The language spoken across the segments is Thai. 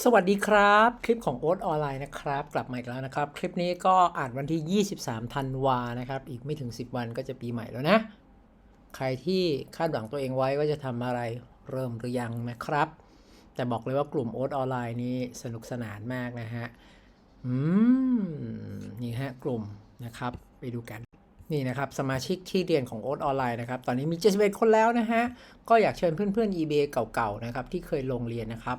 สวัสดีครับ คลิปของโอ๊ตออนไลน์นะครับ กลับมาอีกแล้วนะครับ คลิปนี้ก็อ่านวันที่ 23ธันวานะครับ อีกไม่ถึง 10 วันก็จะปีใหม่แล้วนะ ใครที่คาดหวังตัวเองไว้ว่าจะทำอะไรเริ่มหรือยังนะครับ แต่บอกเลยว่ากลุ่มโอ๊ตออนไลน์นี้สนุกสนานมากนะฮะ อืม นี่ฮะกลุ่มนะครับ ไปดูกัน นี่นะครับสมาชิกที่เรียนของโอ๊ตออนไลน์นะครับตอนนี้มี 71 คนแล้วนะฮะ ก็อยากเชิญเพื่อนๆ eBay เก่าๆนะครับที่เคยลงเรียนนะครับ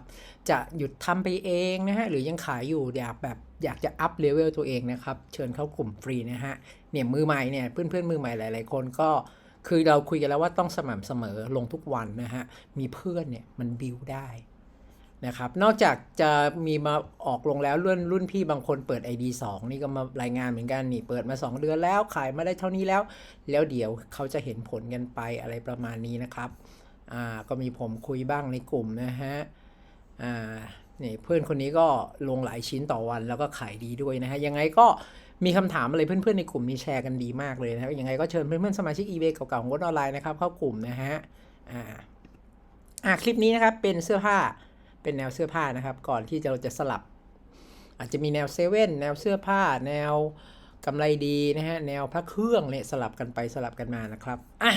จะหยุดทำไปเองนะฮะ หรือยังขายอยู่อยากแบบอยากจะอัพเลเวลตัวเองนะครับ เชิญเข้ากลุ่มฟรีนะฮะเนี่ยมือใหม่เนี่ยเพื่อนๆ มือใหม่หลายๆคนก็คือเราคุยกันแล้วว่าต้องสม่ำเสมอลงทุกวันนะฮะมีเพื่อนเนี่ยมันบิวได้ นะครับ นอกจากจะมีมาออกลงแล้วรุ่นรุ่นพี่บางคนเปิด ID 2 นี่ก็มารายงานเหมือนกันนี่เปิดมา 2 เดือนแล้วขายมาได้เท่านี้แล้ว แล้วเดี๋ยวเขาจะเห็นผลกันไปอะไรประมาณนี้นะครับอ่าก็มีผมคุยบ้างในกลุ่มนะฮะอ่านี่เพื่อนคนนี้ก็ลงหลายชิ้นต่อวันแล้วก็ขายดีด้วยนะฮะยังไงก็มีคำถามอะไรเพื่อนๆในกลุ่มนี้แชร์กันดีมากเลยนะครับยังไงก็เชิญเพื่อนๆสมาชิก eBay เก่าๆของวดออนไลน์นะครับเข้ากลุ่มนะฮะอ่าอ่าคลิปนี้นะครับเป็นเสื้อผ้า เป็นแนวเสื้อผ้านะครับ ก่อนที่เราจะสลับ อาจจะมีแนวเซเว่นแนวเสื้อผ้า แนวกำไรดีนะฮะแนวพระเครื่องเนี่ยสลับกันไปสลับกันมานะครับอะ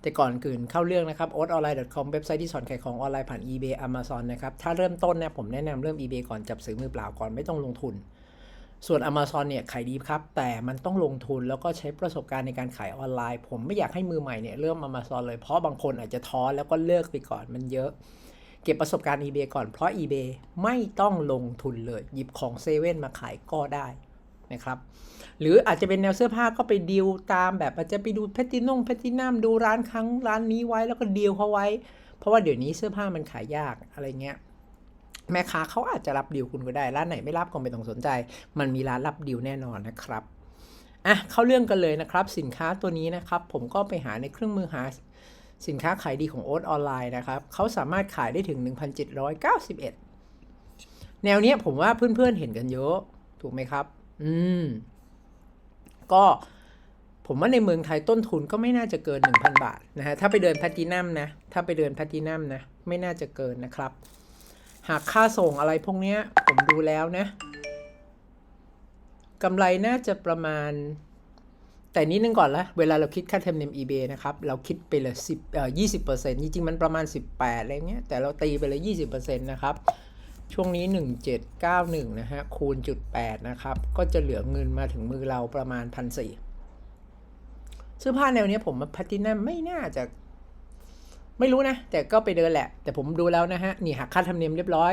แต่ก่อนอื่นเข้าเรื่องนะครับ o t o n l i n e c o m เว็บไซต์ที่สอนขายของออนไลน์ผ่าน eBay Amazon นะครับ ถ้าเริ่มต้นเนี่ยผมแนะนำเริ่ม eBay ก่อนจับซื้อมือเปล่าก่อนไม่ต้องลงทุน ส่วน Amazon เนี่ยขายดีครับ แต่มันต้องลงทุนแล้วก็ใช้ประสบการณ์ในการขายออนไลน์ ผมไม่อยากให้มือใหม่เนี่ยเริ่ม Amazon เลยเพราะบางคนอาจจะท้อแล้วก็เลิกไปก่อนมันเยอะ เก็บประสบการณ์ eBay ก่อนเพราะ eBay ไม่ต้องลงทุนเลย หยิบของเซเว่นมาขายก็ได้นะครับ หรืออาจจะเป็นแนวเสื้อผ้าก็ไปดีลตามแบบอาจจะไปดูแพตตินงแพตตินัมดูร้านครั้งร้านนี้ไว้แล้วก็ดีลเขาไว้ เพราะว่าเดี๋ยวนี้เสื้อผ้ามันขายยากอะไรเงี้ยแม่ค้าเขาอาจจะรับดีลคุณก็ได้ ร้านไหนไม่รับก็ไม่ต้องสนใจ มันมีร้านรับดีลแน่นอนนะครับอะเข้าเรื่องกันเลยนะครับ สินค้าตัวนี้นะครับ ผมก็ไปหาในเครื่องมือหา สินค้าขายดีของโอ๊ตออนไลน์นะครับเขาสามารถขายได้ถึง 1,791 แนวเนี้ยผมว่าเพื่อนๆเห็นกันเยอะ ถูกไหมครับ อืม ก็ผมว่าในเมืองไทยต้นทุนก็ไม่น่าจะเกิน 1,000 บาทนะฮะถ้าไปเดินแพลตตินัมนะ ถ้าไปเดินแพลตตินัมนะ ไม่น่าจะเกินนะครับ หากค่าส่งอะไรพวกเนี้ย ผมดูแล้วนะกำไรน่าจะประมาณ แต่นิดนึงก่อนละเวลาเราคิดค่าเทอมเนียม eBay นะครับ เราคิดไปเลย10เอ่อ20เปอร์เซ็นต์จริงๆ มันประมาณ 18อะไรเงี้ย แต่เราตีไปเลย 20เปอร์เซ็นต์นะครับ ช่วงนี้ 1791 นะฮะ คูณจุด8นะครับ ก็จะเหลือเงินมาถึงมือเราประมาณ 1,400เสื้อผ้าแนวเนี้ยผมมาพัตินัมไม่น่าจะ ไม่รู้นะ แต่ก็ไปเดินแหละ แต่ผมดูแล้วนะฮะ นี่หักค่าธรรมเนียมเรียบร้อย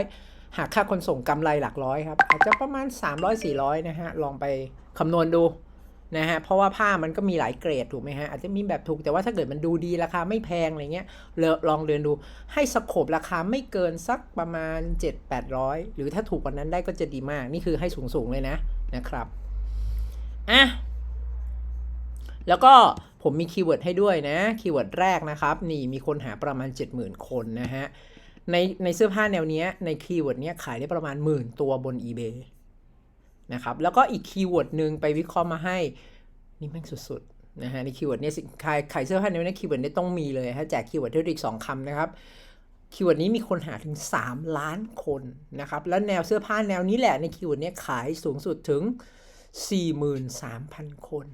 หากค่าขนส่งกำไรหลักร้อยครับ อาจจะประมาณ 300-400 นะฮะ ลองไปคำนวณดู นะฮะเพราะว่าผ้ามันก็มีหลายเกรดถูกไหมฮะอาจจะมีแบบถูกแต่ว่าถ้าเกิดมันดูดีราคาไม่แพงอะไรเงี้ยเลลองเดินดูให้สโคบราคาไม่เกินสักประมาณ 7-800 หรือถ้าถูกกว่านั้นได้ก็จะดีมาก นี่คือให้สูงๆเลยนะนะครับอะแล้วก็ผมมีคีย์เวิร์ดให้ด้วยนะคีย์เวิร์ดแรกนะครับ นี่มีคนหาประมาณ 70,000 คนนะฮะในในเสื้อผ้าแนวเนี้ยในคีย์เวิร์ดเนี้ยขายได้ประมาณหมื่นตัวบน eBay นะครับ แล้วก็อีกคีย์เวิร์ดหนึ่งไปวิเคราะห์มาให้ นี่แม่งสุดๆนะฮะในคีย์เวิร์ดเนี้ยสิขายขายเสื้อผ้าแนวนี้คีย์เวิร์ดเนี้ยต้องมีเลยฮะแจกคีย์เวิร์ดด้วยอีกสองคำนะครับคีย์เวิร์ดนี้มีคนหาถึง 3 ล้านคนนะครับ แล้วแนวเสื้อผ้าแนวนี้แหละในคีย์เวิร์ดเนี้ยขายสูงสุดถึง 43,000 คน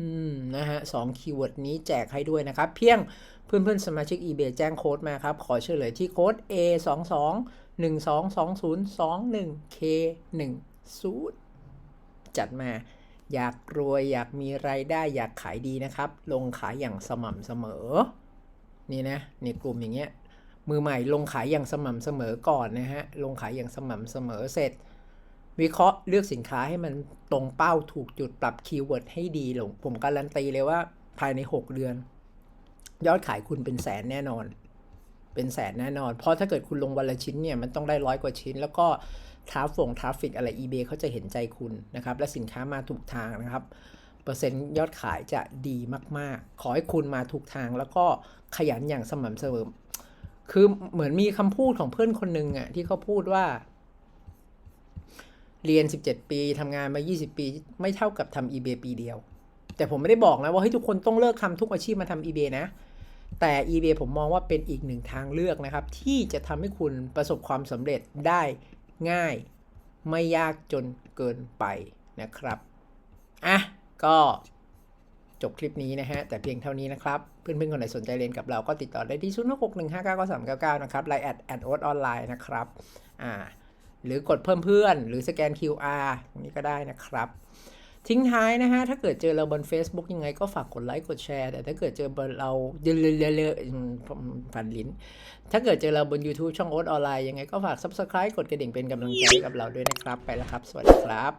อืมนะฮะสองคีย์เวิร์ดนี้แจกให้ด้วยนะครับ เพียงเพื่อนเพื่อนๆสมาชิก eBay แจ้งโค้ดมาครับ ขอเฉลยที่โค้ด A 2 2 1 2 2 0 2 1 K 1 0จัดมาอยากรวยอยากมีไรายได้อยากขายดีนะครับ ลงขายอย่างสม่ำเสมอ นี่นะในกลุ่มอย่างเงี้ยมือใหม่ลงขายอย่างสม่ำเสมอก่อนนะฮะลงขายอย่างสม่ำเสมอเสร็จ วิเคราะห์เลือกสินค้าให้มันตรงเป้าถูกจุดปรับคีย์เวิร์ดให้ดีลงผมการันตีเลยว่าภายใน 6 เดือน ยอดขายคุณเป็นแสนแน่นอน เป็นแสนแน่นอน เพราะถ้าเกิดคุณลงวันละชิ้นเนี่ยมันต้องได้ร้อยกว่าชิ้น แล้วก็ทราฟฟงทราฟฟิกอะไร eBay เขาจะเห็นใจคุณนะครับ และสินค้ามาถูกทางนะครับ เปอร์เซ็นต์ยอดขายจะดีมาก ๆ ขอให้คุณมาถูกทาง แล้วก็ขยันอย่างสม่ำเสมอคือเหมือนมีคำพูดของเพื่อนคนหนึ่งอะที่เขาพูดว่า เรียน 17 ปีทำงานมา 20 ปี ไม่เท่ากับทำ eBay ปีเดียว แต่ผมไม่ได้บอกนะว่าเฮ้ยทุกคนต้องเลิกทำทุกอาชีพมาทำ eBay นะ แต่ eBay ผมมองว่าเป็นอีกหนึ่งทางเลือกนะครับ ที่จะทำให้คุณประสบความสำเร็จได้ง่าย ไม่ยากจนเกินไปนะครับ อะ ก็จบคลิปนี้นะฮะ แต่เพียงเท่านี้นะครับ เพื่อนๆ คนไหนสนใจเรียนกับเราก็ติดต่อได้ที่ 0 6 1 5 9 9 3 9 9 นะครับไลน์แอดแอดโอออนไลน์นะครับ อ่า หรือกดเพิ่มเพื่อน หรือสแกน QR ตรงนี้ก็ได้นะครับ ทิ้งท้ายนะฮะ ถ้าเกิดเจอเราบน Facebook ยังไงก็ฝากกดไลค์กดแชร์ แต่ถ้าเกิดเจอเราเเลอะๆฝันลิ้น ถ้าเกิดเจอเราบน YouTube ช่องโอ๊ตออนไลน์ยังไงก็ฝาก Subscribe กดกระดิ่งเป็นกำลังใจกับเราด้วยนะครับ ไปแล้วครับ สวัสดีครับ